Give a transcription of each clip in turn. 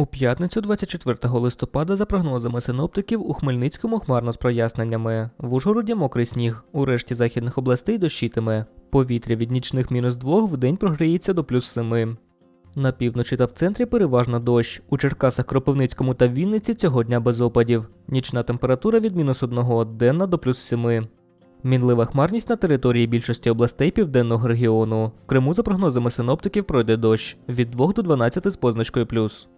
У п'ятницю 24 листопада, за прогнозами синоптиків, у Хмельницькому хмарно з проясненнями. В Ужгороді мокрий сніг, у решті західних областей дощитиме. Повітря від нічних мінус 2 в день прогріється до плюс 7. На півночі та в центрі переважно дощ. У Черкасах, Кропивницькому та Вінниці цього дня без опадів. Нічна температура від мінус 1 денна до плюс 7. Мінлива хмарність на території більшості областей південного регіону. В Криму, за прогнозами синоптиків, пройде дощ від 2 до 12 з позначкою плюс.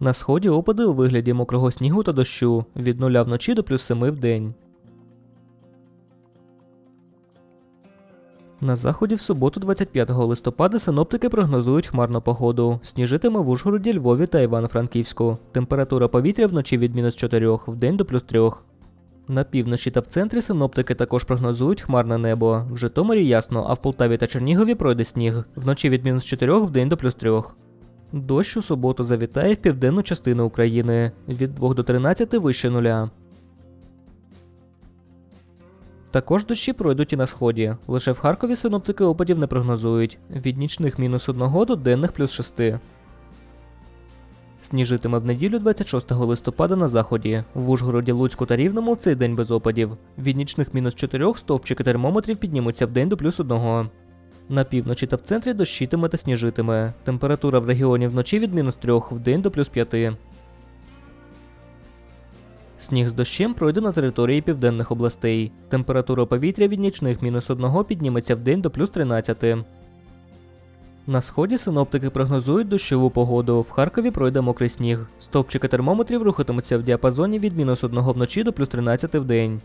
На сході опади у вигляді мокрого снігу та дощу від 0 вночі до плюс 7 в день. На заході в суботу 25 листопада синоптики прогнозують хмарну погоду. Сніжитиме в Ужгороді, Львові та Івано-Франківську. Температура повітря вночі від мінус 4, в день до плюс 3. На півночі та в центрі синоптики також прогнозують хмарне небо. В Житомирі ясно, а в Полтаві та Чернігові пройде сніг. Вночі від мінус 4 в день до плюс 3. Дощ у суботу завітає в південну частину України від 2 до 13 вище нуля. Також дощі пройдуть і на сході. Лише в Харкові синоптики опадів не прогнозують від нічних мінус 1 до денних плюс 6. Сніжитиме в неділю 26 листопада на заході. В Ужгороді, Луцьку та Рівному цей день без опадів. Від нічних мінус 4 стовпчики термометрів піднімуться в день до плюс 1. На півночі та в центрі дощитиме та сніжитиме. Температура в регіоні вночі від мінус 3 в день до плюс 5. Сніг з дощем пройде на території південних областей. Температура повітря від нічних мінус 1 підніметься в день до плюс 13. На сході синоптики прогнозують дощову погоду. В Харкові пройде мокрий сніг. Стовпчики термометрів рухатимуться в діапазоні від мінус 1 вночі до плюс 13 в день.